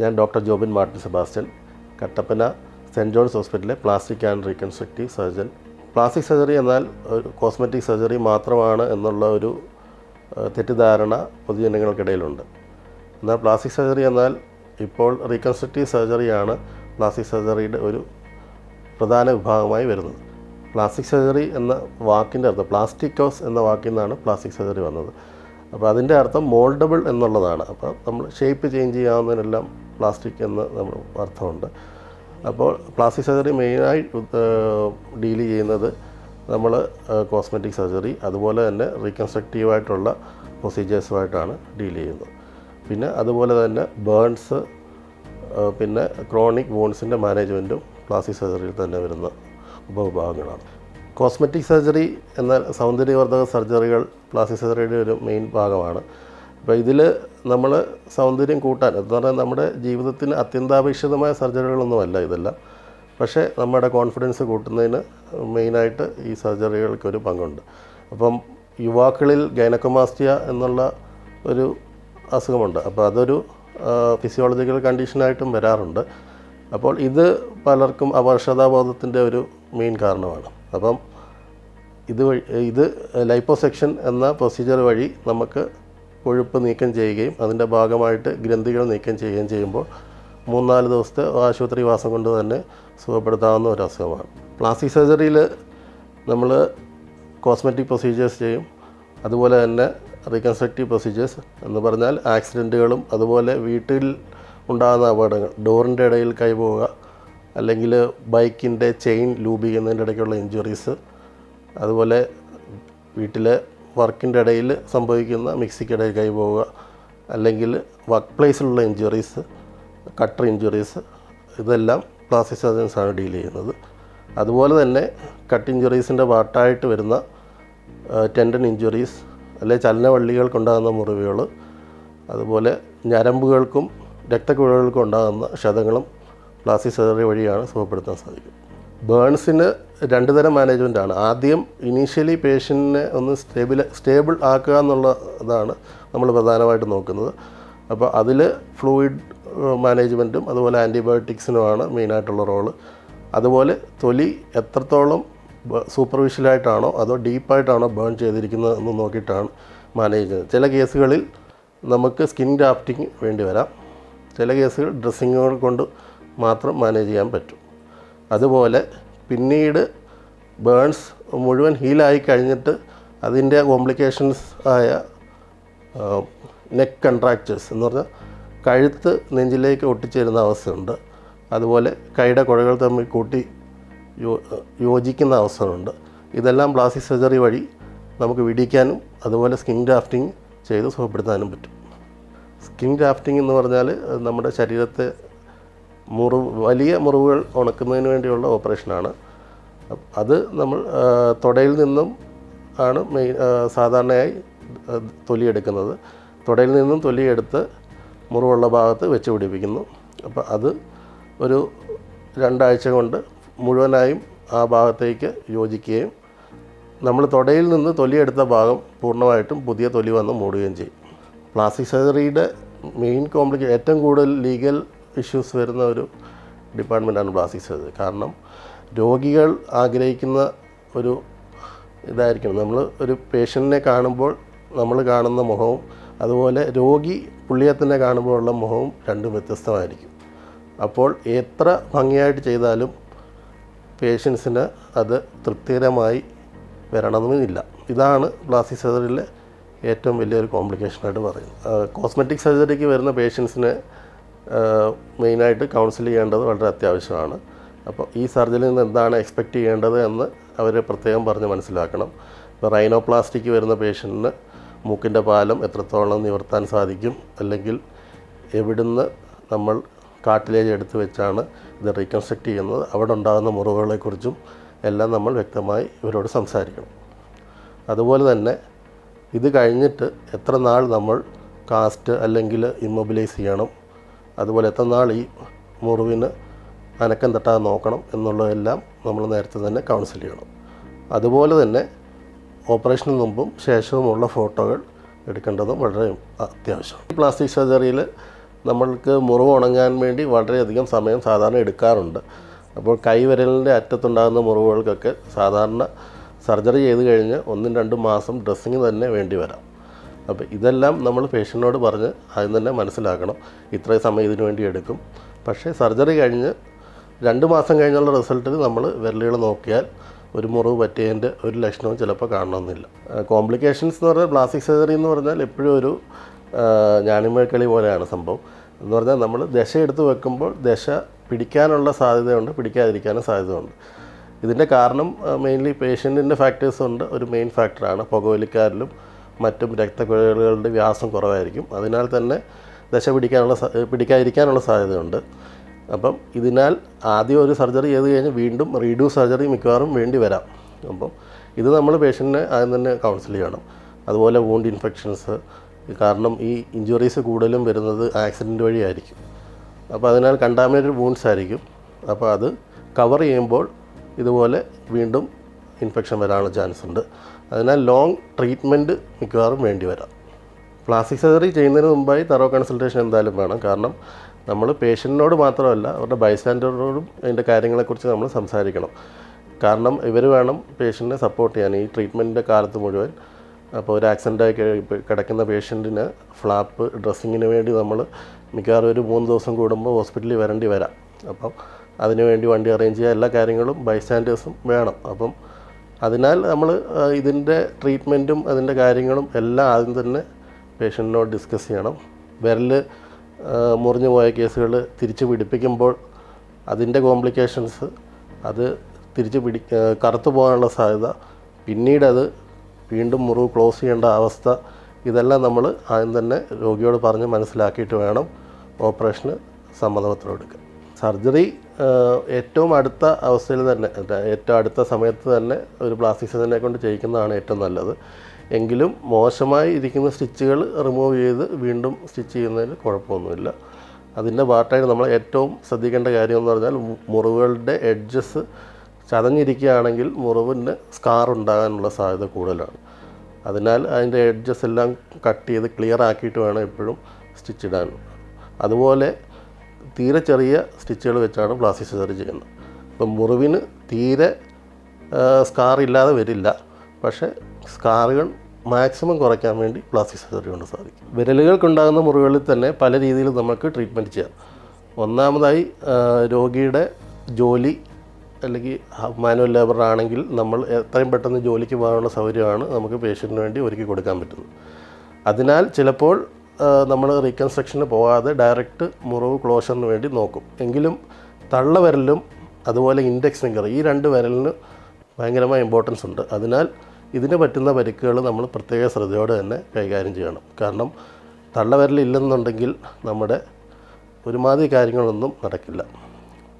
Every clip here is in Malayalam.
ഞാൻ doctor Jobin martin sebastian Kattappana saint John's ഹോസ്പിറ്റലിലെ plastic and reconstructive surgeon. Plastic surgery എന്നാൽ ഒരു കോസ്മെറ്റിക് സർജറി മാത്രമാണ് എന്നുള്ള ഒരു തെറ്റിദ്ധാരണ പൊതുജനങ്ങൾക്കിടയിലുണ്ട്. എന്നാൽ പ്ലാസ്റ്റിക് സർജറി എന്നാൽ ഇപ്പോൾ റീകൺസ്ട്രക്റ്റീവ് സർജറിയാണ് പ്ലാസ്റ്റിക് സർജറിയുടെ ഒരു പ്രധാന വിഭാഗമായി വരുന്നത്. പ്ലാസ്റ്റിക് സർജറി എന്ന വാക്കിന്റെ അർത്ഥം പ്ലാസ്റ്റിക് പ്ലാസ്റ്റിക്കോസ് എന്ന വാക്കിൽ നിന്നാണ് പ്ലാസ്റ്റിക് സർജറി വന്നത്. അപ്പോൾ അതിന്റെ അർത്ഥം മോൾഡബിൾ എന്നുള്ളതാണ്. അപ്പോൾ നമ്മൾ ഷേപ്പ് ചേഞ്ച് ചെയ്യാവുന്നതിനെല്ലാം പ്ലാസ്റ്റിക് എന്ന് നമ്മൾ അർത്ഥമുണ്ട്. അപ്പോൾ പ്ലാസ്റ്റിക് സർജറി മെയിനായി ഡീൽ ചെയ്യുന്നത് നമ്മൾ കോസ്മെറ്റിക് സർജറി അതുപോലെ തന്നെ റീകൺസ്ട്രക്റ്റീവായിട്ടുള്ള പ്രൊസീജിയേഴ്സുമായിട്ടാണ് ഡീൽ ചെയ്യുന്നത്. പിന്നെ അതുപോലെ തന്നെ ബേൺസ് പിന്നെ ക്രോണിക് വോൺസിന്റെ മാനേജ്മെന്റും പ്ലാസ്റ്റിക് സർജറിയിൽ തന്നെ വരുന്ന ഉപവിഭാഗങ്ങളാണ്. കോസ്മെറ്റിക് സർജറി എന്ന സൗന്ദര്യവർദ്ധക സർജറികൾ പ്ലാസ്റ്റിക് സർജറിയുടെ ഒരു മെയിൻ ഭാഗമാണ്. അപ്പോൾ ഇതിൽ നമ്മൾ സൗന്ദര്യം കൂട്ടാൻ എന്ന് പറഞ്ഞാൽ നമ്മുടെ ജീവിതത്തിന് അത്യന്താപേക്ഷിതമായ സർജറികളൊന്നുമല്ല ഇതെല്ലാം. പക്ഷേ നമ്മുടെ കോൺഫിഡൻസ് കൂട്ടുന്നതിന് മെയിനായിട്ട് ഈ സർജറികൾക്കൊരു പങ്കുണ്ട്. അപ്പം യുവാക്കളിൽ ഗൈനക്കോമാസ്റ്റിയ എന്നുള്ള ഒരു അസുഖമുണ്ട്. അപ്പോൾ അതൊരു ഫിസിയോളജിക്കൽ കണ്ടീഷനായിട്ടും വരാറുണ്ട്. അപ്പോൾ ഇത് പലർക്കും അപർഷതാബോധത്തിന്റെ ഒരു മെയിൻ കാരണമാണ്. അപ്പം ഇത് വഴി ഇത് ലൈപ്പോസെക്ഷൻ എന്ന പ്രൊസീജിയർ വഴി നമുക്ക് കൊഴുപ്പ് നീക്കം ചെയ്യുകയും അതിന്റെ ഭാഗമായിട്ട് ഗ്രന്ഥികൾ നീക്കം ചെയ്യുകയും ചെയ്യുമ്പോൾ മൂന്നാൽ ദിവസത്തെ ആശുപത്രി വാസം കൊണ്ട് തന്നെ സുഖപ്പെടുത്താവുന്ന ഒരു അസുഖമാണ്. പ്ലാസ്റ്റിക് സർജറിയിൽ നമ്മൾ കോസ്മെറ്റിക് പ്രൊസീജിയേഴ്സ് ചെയ്യും. അതുപോലെ തന്നെ റീകൺസ്ട്രക്റ്റീവ് പ്രൊസീജിയേഴ്സ് എന്ന് പറഞ്ഞാൽ ആക്സിഡന്റുകളും അതുപോലെ വീട്ടിൽ ഉണ്ടാകുന്ന അപകടങ്ങൾ ഡോറിന്റെ ഇടയിൽ കൈപോവുക അല്ലെങ്കിൽ ബൈക്കിന്റെ ചെയിൻ ലൂബ് ചെയ്യുന്നതിന്റെ ഇടയ്ക്കുള്ള ഇഞ്ചുറീസ് അതുപോലെ വീട്ടിലെ വർക്കിന്റെ ഇടയിൽ സംഭവിക്കുന്ന മിക്സിക്കിടയിൽ കൈ പോവുക അല്ലെങ്കിൽ വർക്ക് പ്ലേസിലുള്ള ഇഞ്ചുറീസ് കട്ടർ ഇഞ്ചുറീസ് ഇതെല്ലാം പ്ലാസ്റ്റിക് സർജൻസാണ് ഡീൽ ചെയ്യുന്നത്. അതുപോലെ തന്നെ കട്ട് ഇഞ്ചുറീസിന്റെ പാർട്ടായിട്ട് വരുന്ന ടെൻഡൻ ഇഞ്ചുറീസ് അല്ലെ ചലനവള്ളികൾക്കുണ്ടാകുന്ന മുറിവുകൾ അതുപോലെ ഞരമ്പുകൾക്കും രക്തക്കുഴലുകൾക്കും ഉണ്ടാകുന്ന ക്ഷതങ്ങളും പ്ലാസ്റ്റിക് സർജറി വഴിയാണ് സുഖപ്പെടുത്താൻ സാധിക്കും. ബേൺസിന് രണ്ട് തരം മാനേജ്മെന്റാണ് ആദ്യം ഇനീഷ്യലി പേഷ്യന്റിനെ ഒന്ന് സ്റ്റേബിൾ സ്റ്റേബിൾ ആക്കുക എന്നുള്ള ഇതാണ് നമ്മൾ പ്രധാനമായിട്ട് നോക്കുന്നത്. അപ്പോൾ അതിൽ ഫ്ലൂയിഡ് മാനേജ്മെന്റും അതുപോലെ ആന്റിബയോട്ടിക്സിനുമാണ് മെയിനായിട്ടുള്ള റോൾ അതുപോലെ തൊലി എത്രത്തോളം സൂപ്പർവിഷ്യലായിട്ടാണോ അതോ ഡീപ്പായിട്ടാണോ ബേൺ ചെയ്തിരിക്കുന്നത് എന്ന് നോക്കിയിട്ടാണ് മാനേജ് ചെയ്യുന്നത്. ചില കേസുകളിൽ നമുക്ക് സ്കിൻ ഗ്രാഫ്റ്റിംഗ് വേണ്ടി വരാം. ചില കേസുകൾ ഡ്രസ്സിങ്ങുകൾ കൊണ്ട് മാത്രം മാനേജ് ചെയ്യാൻ പറ്റും. അതുപോലെ പിന്നീട് ബേൺസ് മുഴുവൻ ഹീലായി കഴിഞ്ഞിട്ട് അതിന്റെ കോംപ്ലിക്കേഷൻസ് ആയ നെക്ക് കൺട്രാക്ചേഴ്സ് എന്ന് പറഞ്ഞാൽ കഴുത്ത് നെഞ്ചിലേക്ക് ഒട്ടിച്ചേരുന്ന അവസ്ഥയുണ്ട്. അതുപോലെ കൈയുടെ കുഴകൾ തമ്മിൽ കൂട്ടി യോ യോജിക്കുന്ന അവസ്ഥകളുണ്ട്. ഇതെല്ലാം പ്ലാസ്റ്റിക് സർജറി വഴി നമുക്ക് വിടിക്കാനും അതുപോലെ സ്കിൻ ഗ്രാഫ്റ്റിംഗ് ചെയ്ത് സുഖപ്പെടുത്താനും പറ്റും. സ്കിൻ ഗ്രാഫ്റ്റിംഗ് എന്ന് പറഞ്ഞാൽ നമ്മുടെ ശരീരത്തെ മുറിവ് വലിയ മുറിവുകൾ ഉണക്കുന്നതിന് വേണ്ടിയുള്ള ഓപ്പറേഷനാണ്. അത് നമ്മൾ തൊടയിൽ നിന്നും ആണ് മെയിൻ സാധാരണയായി തൊലിയെടുക്കുന്നത്. തുടയിൽ നിന്നും തൊലിയെടുത്ത് മുറിവുള്ള ഭാഗത്ത് വെച്ച് പിടിപ്പിക്കുന്നു. അപ്പോൾ അത് ഒരു രണ്ടാഴ്ച കൊണ്ട് മുഴുവനായും ആ ഭാഗത്തേക്ക് യോജിക്കുകയും നമ്മൾ തുടയിൽ നിന്ന് തൊലിയെടുത്ത ഭാഗം പൂർണമായിട്ടും പുതിയ തൊലി വന്ന് മൂടുകയും ചെയ്യും. പ്ലാസ്റ്റിക് സർജറിയുടെ മെയിൻ കോംപ്ലിക്കേഷൻ ഏറ്റവും കൂടുതൽ ലീഗൽ ഇഷ്യൂസ് വരുന്ന ഒരു ഡിപ്പാർട്ട്മെന്റാണ് പ്ലാസ്റ്റിക് സർജറി കാരണം രോഗികൾ ആഗ്രഹിക്കുന്ന ഒരു ഇതായിരിക്കണം. നമ്മൾ ഒരു പേഷ്യന്റിനെ കാണുമ്പോൾ നമ്മൾ കാണുന്ന മുഖവും അതുപോലെ രോഗി പുള്ളിയെ തന്നെ കാണുമ്പോഴുള്ള മുഖവും രണ്ടും വ്യത്യസ്തമായിരിക്കും. അപ്പോൾ എത്ര ഭംഗിയായിട്ട് ചെയ്താലും പേഷ്യൻസിന് അത് തൃപ്തികരമായി വരണമെന്നില്ല. ഇതാണ് പ്ലാസ്റ്റിക് സർജറിയിലെ ഏറ്റവും വലിയൊരു കോംപ്ലിക്കേഷനായിട്ട് പറയുന്നത്. കോസ്മെറ്റിക് സർജറിക്ക് വരുന്ന പേഷ്യൻസിനെ മെയിനായിട്ട് കൗൺസിൽ ചെയ്യേണ്ടത് വളരെ അത്യാവശ്യമാണ്. അപ്പോൾ ഈ സർജറിയിൽ നിന്ന് എന്താണ് എക്സ്പെക്റ്റ് ചെയ്യേണ്ടത് എന്ന് അവർ പ്രത്യേകം പറഞ്ഞ് മനസ്സിലാക്കണം. ഇപ്പോൾ റൈനോപ്ലാസ്റ്റിക് വരുന്ന പേഷ്യന്റിന് മൂക്കിന്റെ പാലം എത്രത്തോളം നിവർത്താൻ സാധിക്കും അല്ലെങ്കിൽ എവിടുന്ന് നമ്മൾ കാട്ടിലേജ് എടുത്ത് വെച്ചാണ് ഇത് റീകൺസ്ട്രക്റ്റ് ചെയ്യുന്നത് അവിടെ ഉണ്ടാകുന്ന മുറിവുകളെക്കുറിച്ചും എല്ലാം നമ്മൾ വ്യക്തമായി ഇവരോട് സംസാരിക്കണം. അതുപോലെ തന്നെ ഇത് കഴിഞ്ഞിട്ട് എത്ര നാൾ നമ്മൾ കാസ്റ്റ് അല്ലെങ്കിൽ ഇമ്മൊബിലൈസ് ചെയ്യണം അതുപോലെ എത്ര നാൾ ഈ മുറിവിന് അനക്കം തട്ടാതെ നോക്കണം എന്നുള്ളതെല്ലാം നമ്മൾ നേരത്തെ തന്നെ കൗൺസിൽ ചെയ്യണം. അതുപോലെ തന്നെ ഓപ്പറേഷന് മുമ്പും ശേഷവുമുള്ള ഫോട്ടോകൾ എടുക്കേണ്ടതും വളരെ അത്യാവശ്യമാണ്. പ്ലാസ്റ്റിക് സർജറിയിൽ നമ്മൾക്ക് മുറിവ് ഉണങ്ങാൻ വേണ്ടി വളരെയധികം സമയം സാധാരണ എടുക്കാറുണ്ട്. അപ്പോൾ കൈവിരലിന്റെ അറ്റത്തുണ്ടാകുന്ന മുറിവുകൾക്കൊക്കെ സാധാരണ സർജറി ചെയ്ത് കഴിഞ്ഞ് ഒന്നും രണ്ടും മാസം ഡ്രസ്സിങ് തന്നെ വേണ്ടി വരാം. അപ്പോൾ ഇതെല്ലാം നമ്മൾ പേഷ്യന്റിനോട് പറഞ്ഞ് ആദ്യം തന്നെ മനസ്സിലാക്കണം. ഇത്രയും സമയം ഇതിനു വേണ്ടി എടുക്കും. പക്ഷേ സർജറി കഴിഞ്ഞ് രണ്ട് മാസം കഴിഞ്ഞുള്ള റിസൾട്ടിൽ നമ്മൾ വിരലുകൾ നോക്കിയാൽ ഒരു മുറിവ് പറ്റിയതിന്റെ ഒരു ലക്ഷണവും ചിലപ്പോൾ കാണണമെന്നില്ല. കോംപ്ലിക്കേഷൻസ് എന്ന് പറഞ്ഞാൽ പ്ലാസ്റ്റിക് സർജറി എന്ന് പറഞ്ഞാൽ എപ്പോഴും ഒരു ഞാണിമേക്കളി പോലെയാണ് സംഭവം. എന്ന് പറഞ്ഞാൽ നമ്മൾ ദശ എടുത്ത് വെക്കുമ്പോൾ ദശ പിടിക്കാനുള്ള സാധ്യതയുണ്ട് പിടിക്കാതിരിക്കാനും സാധ്യതയുണ്ട്. ഇതിന്റെ കാരണം മെയിൻലി പേഷ്യന്റിന്റെ ഫാക്ടേഴ്സ് ഉണ്ട്. ഒരു മെയിൻ ഫാക്ടറാണ് പുകവലിക്കാരിലും മറ്റും രക്തക്കുഴലുകളുടെ വ്യാസം കുറവായിരിക്കും. അതിനാൽ തന്നെ ദശ പിടിക്കാനുള്ള പിടിക്കാതിരിക്കാനുള്ള സാധ്യതയുണ്ട്. അപ്പം ഇതിനാൽ ആദ്യം ഒരു സർജറി ചെയ്ത് കഴിഞ്ഞാൽ വീണ്ടും റീഡ്യൂ സർജറി മിക്കവാറും വേണ്ടി വരാം. അപ്പം ഇത് നമ്മൾ പേഷ്യന്റിനെ ആദ്യം തന്നെ കൗൺസിൽ ചെയ്യണം. അതുപോലെ വൂണ്ട് ഇൻഫെക്ഷൻസ് കാരണം ഈ ഇഞ്ചുറീസ് കൂടുതലും വരുന്നത് ആക്സിഡന്റ് വഴിയായിരിക്കും അപ്പോൾ അതിനാൽ കണ്ടാമിനേറ്റഡ് വൂൺസ് ആയിരിക്കും. അപ്പോൾ അത് കവർ ചെയ്യുമ്പോൾ ഇതുപോലെ വീണ്ടും ഇൻഫെക്ഷൻ വരാനുള്ള ചാൻസ് ഉണ്ട്. അതിനാൽ ലോങ് ട്രീറ്റ്മെന്റ് മിക്കവാറും വേണ്ടി വരാം. പ്ലാസ്റ്റിക് സർജറി ചെയ്യുന്നതിന് മുമ്പായി തറോ കൺസൾട്ടേഷൻ എന്തായാലും വേണം. കാരണം നമ്മൾ പേഷ്യന്റിനോട് മാത്രമല്ല അവരുടെ ബൈസ്റ്റാൻഡറോടും അതിന്റെ കാര്യങ്ങളെക്കുറിച്ച് നമ്മൾ സംസാരിക്കണം. കാരണം ഇവർ വേണം പേഷ്യന്റിനെ സപ്പോർട്ട് ചെയ്യാൻ. ഈ ട്രീറ്റ്മെന്റിന്റെ കാലത്ത് മുഴുവൻ അപ്പോൾ ഒരു ആക്സിഡന്റായി കിടക്കുന്ന പേഷ്യന്റിന് ഫ്ലാപ്പ് ഡ്രസ്സിങ്ങിന് വേണ്ടി നമ്മൾ മിക്കവാറും ഒരു മൂന്ന് ദിവസം കൂടുമ്പോൾ ഹോസ്പിറ്റലിൽ വരേണ്ടി വരാം. അപ്പം അതിനുവേണ്ടി വണ്ടി അറേഞ്ച് ചെയ്യുക. എല്ലാ കാര്യങ്ങളും ബൈസ്റ്റാൻഡേഴ്സും വേണം. അപ്പം അതിനാൽ നമ്മൾ ഇതിന്റെ ട്രീറ്റ്മെന്റും അതിന്റെ കാര്യങ്ങളും എല്ലാം ആദ്യം തന്നെ പേഷ്യന്റിനോട് ഡിസ്കസ് ചെയ്യണം. വിരൽ മുറിഞ്ഞു പോയ കേസുകൾ തിരിച്ച് പിടിപ്പിക്കുമ്പോൾ അതിന്റെ കോംപ്ലിക്കേഷൻസ് അത് തിരിച്ച് പിടി കറുത്തു പോകാനുള്ള സാധ്യത പിന്നീടത് വീണ്ടും മുറിവ് ക്ലോസ് ചെയ്യേണ്ട അവസ്ഥ ഇതെല്ലാം നമ്മൾ ആദ്യം തന്നെ രോഗിയോട് പറഞ്ഞ് മനസ്സിലാക്കിയിട്ട് വേണം ഓപ്പറേഷന് സമ്മതപത്രം എടുക്കാൻ. സർജറി ഏറ്റവും അടുത്ത അവസ്ഥയിൽ തന്നെ ഏറ്റവും അടുത്ത സമയത്ത് തന്നെ ഒരു പ്ലാസ്റ്റിക് സർജനെ കൊണ്ട് ചെയ്യിക്കുന്നതാണ് ഏറ്റവും നല്ലത്. എങ്കിലും മോശമായി ഇരിക്കുന്ന സ്റ്റിച്ചുകൾ റിമൂവ് ചെയ്ത് വീണ്ടും സ്റ്റിച്ച് ചെയ്യുന്നതിൽ കുഴപ്പമൊന്നുമില്ല. അതിന്റെ പാർട്ടായിട്ട് നമ്മൾ ഏറ്റവും ശ്രദ്ധിക്കേണ്ട കാര്യം എന്ന് പറഞ്ഞാൽ മുറിവുകളുടെ എഡ്ജസ് ചതഞ്ഞിരിക്കുകയാണെങ്കിൽ മുറിവിന് സ്കാർ ഉണ്ടാകാനുള്ള സാധ്യത കൂടുതലാണ്. അതിനാൽ അതിന്റെ എഡ്ജസ് എല്ലാം കട്ട് ചെയ്ത് ക്ലിയർ ആക്കിയിട്ട് വേണം എപ്പോഴും സ്റ്റിച്ച് ഇടാൻ. അതുപോലെ തീരെ ചെറിയ സ്റ്റിച്ചുകൾ വെച്ചാണ് പ്ലാസ്റ്റിക് സർജറി ചെയ്യുന്നത്. അപ്പം മുറിവിന് തീരെ സ്കാർ ഇല്ലാതെ വരില്ല. പക്ഷേ സ്കാറുകൾ മാക്സിമം കുറയ്ക്കാൻ വേണ്ടി പ്ലാസ്റ്റിക് സർജറി കൊണ്ട് സാധിക്കും. വിരലുകൾക്കുണ്ടാകുന്ന മുറിവുകളിൽ തന്നെ പല രീതിയിൽ നമുക്ക് ട്രീറ്റ്മെന്റ് ചെയ്യാം. ഒന്നാമതായി രോഗിയുടെ ജോലി അല്ലെങ്കിൽ മാനുവൽ ലേബർ ആണെങ്കിൽ നമ്മൾ എത്രയും പെട്ടെന്ന് ജോലിക്ക് പോകാനുള്ള സൗകര്യമാണ് നമുക്ക് പേഷ്യന്റിന് വേണ്ടി ഒരുക്കി കൊടുക്കാൻ പറ്റുന്നത്. അതിനാൽ ചിലപ്പോൾ നമ്മൾ റീകൺസ്ട്രക്ഷന് പോകാതെ ഡയറക്റ്റ് മുറിവ് ക്ലോഷറിന് വേണ്ടി നോക്കും. എങ്കിലും തള്ളവിരലും അതുപോലെ ഇൻഡെക്സ് ഫിംഗർ ഈ രണ്ട് വിരലിന് ഭയങ്കരമായ ഇമ്പോർട്ടൻസ് ഉണ്ട്. അതിനാൽ ഇതിന് പറ്റുന്ന പരിക്കുകൾ നമ്മൾ പ്രത്യേക ശ്രദ്ധയോടെ തന്നെ കൈകാര്യം ചെയ്യണം. കാരണം തള്ള വിരലില്ലെന്നുണ്ടെങ്കിൽ നമ്മുടെ ഒരുമാതിരി കാര്യങ്ങളൊന്നും നടക്കില്ല.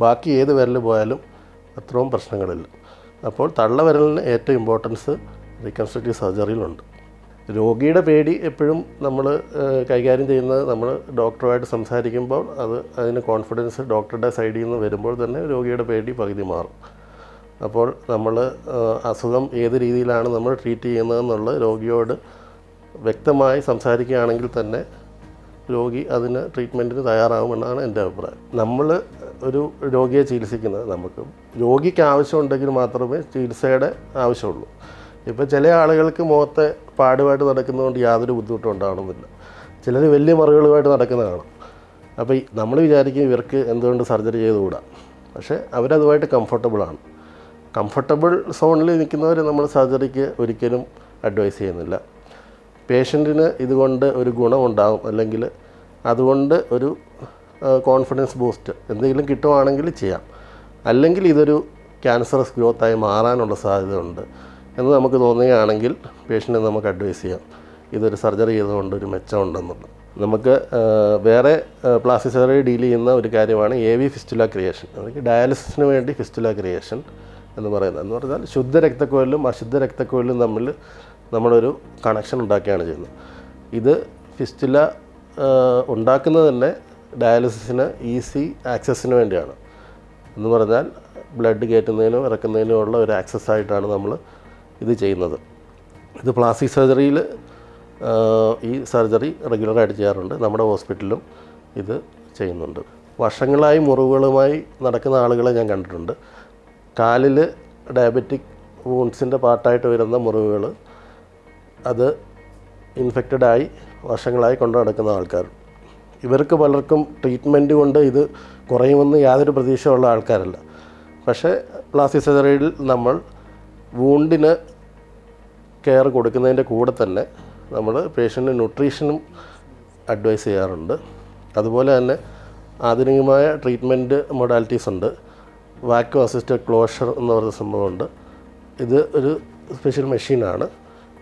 ബാക്കി ഏത് വിരൽ പോയാലും അത്രയും പ്രശ്നങ്ങളില്ല. അപ്പോൾ തള്ള വിരലിന് ഏറ്റവും ഇമ്പോർട്ടൻസ് റീകൺസ്ട്രക്റ്റീവ് സർജറിയിലുണ്ട് രോഗിയുടെ പേടി എപ്പോഴും നമ്മൾ കൈകാര്യം ചെയ്യുന്നത് നമ്മൾ ഡോക്ടറുമായിട്ട് സംസാരിക്കുമ്പോൾ അത് അതിന് കോൺഫിഡൻസ് ഡോക്ടറുടെ സൈഡിൽ നിന്ന് വരുമ്പോൾ തന്നെ രോഗിയുടെ പേടി പകുതി മാറും. അപ്പോൾ നമ്മൾ അസുഖം ഏത് രീതിയിലാണ് നമ്മൾ ട്രീറ്റ് ചെയ്യുന്നതെന്നുള്ള രോഗിയോട് വ്യക്തമായി സംസാരിക്കുകയാണെങ്കിൽ തന്നെ രോഗി അതിന് ട്രീറ്റ്മെന്റിന് തയ്യാറാകുമെന്നാണ് എന്റെ അഭിപ്രായം. നമ്മൾ ഒരു രോഗിയെ ചികിത്സിക്കുന്നത് നമുക്ക് രോഗിക്ക് ആവശ്യമുണ്ടെങ്കിൽ മാത്രമേ ചികിത്സയുടെ ആവശ്യമുള്ളൂ. ഇപ്പോൾ ചില ആളുകൾക്ക് മുഖത്തെ പാടുമായിട്ട് നടക്കുന്നതുകൊണ്ട് യാതൊരു ബുദ്ധിമുട്ടും ഉണ്ടാവണമെന്നില്ല. ചിലർ വലിയ മറികളുമായിട്ട് നടക്കുന്ന കാണും അപ്പോൾ നമ്മൾ വിചാരിക്കും ഇവർക്ക് എന്തുകൊണ്ട് സർജറി ചെയ്തുകൂടാ? പക്ഷേ അവരതുമായിട്ട് കംഫർട്ടബിളാണ് കംഫർട്ടബിൾ സോണിൽ നിൽക്കുന്നവർ നമ്മൾ സർജറിക്ക് ഒരിക്കലും അഡ്വൈസ് ചെയ്യുന്നില്ല. പേഷ്യന്റിന് ഇതുകൊണ്ട് ഒരു ഗുണമുണ്ടാകും അല്ലെങ്കിൽ അതുകൊണ്ട് ഒരു കോൺഫിഡൻസ് ബൂസ്റ്റ് എന്തെങ്കിലും കിട്ടുവാണെങ്കിൽ ചെയ്യാം. അല്ലെങ്കിൽ ഇതൊരു ക്യാൻസറസ് ഗ്രോത്തായി മാറാനുള്ള സാധ്യതയുണ്ട്. എന്ന് നമുക്ക് തോന്നുകയാണെങ്കിൽ പേഷ്യന്റിനെ നമുക്ക് അഡ്വൈസ് ചെയ്യാം. ഇതൊരു സർജറി ചെയ്തുകൊണ്ട് ഒരു മെച്ചമുണ്ടെന്നുള്ളത് നമുക്ക് വേറെ പ്ലാസ്റ്റിക് സർജറി ഡീൽ ചെയ്യുന്ന ഒരു കാര്യമാണ് എ വി ഫിസ്റ്റുല ക്രിയേഷൻ അതായത് ഡയാലിസിസിന് വേണ്ടി ഫിസ്റ്റുല ക്രിയേഷൻ എന്ന് പറയുന്നത്. എന്ന് പറഞ്ഞാൽ ശുദ്ധ രക്തക്കോയിലും അശുദ്ധ രക്തക്കോയിലും തമ്മിൽ നമ്മളൊരു കണക്ഷൻ ഉണ്ടാക്കുകയാണ് ചെയ്യുന്നത്. ഇത് ഫിസ്റ്റുല ഉണ്ടാക്കുന്നത് തന്നെ ഡയാലിസിസിന് ഈസി ആക്സസിന് വേണ്ടിയാണ്. എന്ന് പറഞ്ഞാൽ ബ്ലഡ് കയറ്റുന്നതിനും ഇറക്കുന്നതിനും ഉള്ള ഒരു ആക്സസ് ആയിട്ടാണ് നമ്മൾ ഇത് ചെയ്യുന്നത്. ഇത് പ്ലാസ്റ്റിക് സർജറിയിൽ ഈ സർജറി റെഗുലറായിട്ട് ചെയ്യാറുണ്ട്. നമ്മുടെ ഹോസ്പിറ്റലിലും ഇത് ചെയ്യുന്നുണ്ട്. വർഷങ്ങളായി മുറിവുകളുമായി നടക്കുന്ന ആളുകളെ ഞാൻ കണ്ടിട്ടുണ്ട്. കാലിൽ ഡയബറ്റിക് വൂൺസിന്റെ പാർട്ടായിട്ട് വരുന്ന മുറിവുകൾ അത് ഇൻഫെക്റ്റഡ് ആയി വർഷങ്ങളായി കൊണ്ടു നടക്കുന്ന ആൾക്കാർ. ഇവർക്ക് പലർക്കും ട്രീറ്റ്മെന്റ് കൊണ്ട് ഇത് കുറയുമെന്ന് യാതൊരു പ്രതീക്ഷയുള്ള ആൾക്കാരല്ല. പക്ഷേ പ്ലാസ്റ്റിക് സർജറിയിൽ നമ്മൾ വൂണ്ടിന് കെയർ കൊടുക്കുന്നതിന്റെ കൂടെ തന്നെ നമ്മൾ പേഷ്യന്റ് ന്യൂട്രീഷനും അഡ്വൈസ് ചെയ്യാറുണ്ട്. അതുപോലെ തന്നെ ആധുനികമായ ട്രീറ്റ്മെന്റ് മൊഡാലിറ്റീസ് ഉണ്ട്. വാക്യൂം അസിസ്റ്റഡ് ക്ലോഷർ എന്ന് പറയുന്ന സംഭവമുണ്ട്. ഇത് ഒരു സ്പെഷ്യൽ മെഷീനാണ്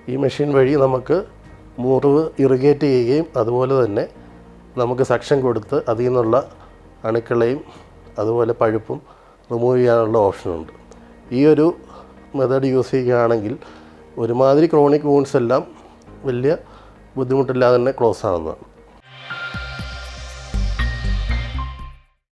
ഈ മെഷീൻ വഴി നമുക്ക് മുറിവ് ഇറിഗേറ്റ് ചെയ്യുകയും അതുപോലെ തന്നെ നമുക്ക് സക്ഷൻ കൊടുത്ത് അതിൽ നിന്നുള്ള അണുക്കളെയും അതുപോലെ പഴുപ്പും റിമൂവ് ചെയ്യാനുള്ള ഓപ്ഷനുണ്ട് ഈ ഒരു മെത്തേഡ് യൂസ് ചെയ്യുകയാണെങ്കിൽ ഒരുമാതിരി ക്രോണിക് വൂൺസ് എല്ലാം വലിയ ബുദ്ധിമുട്ടില്ലാതെ തന്നെ ക്ലോസ് ആവുന്നതാണ്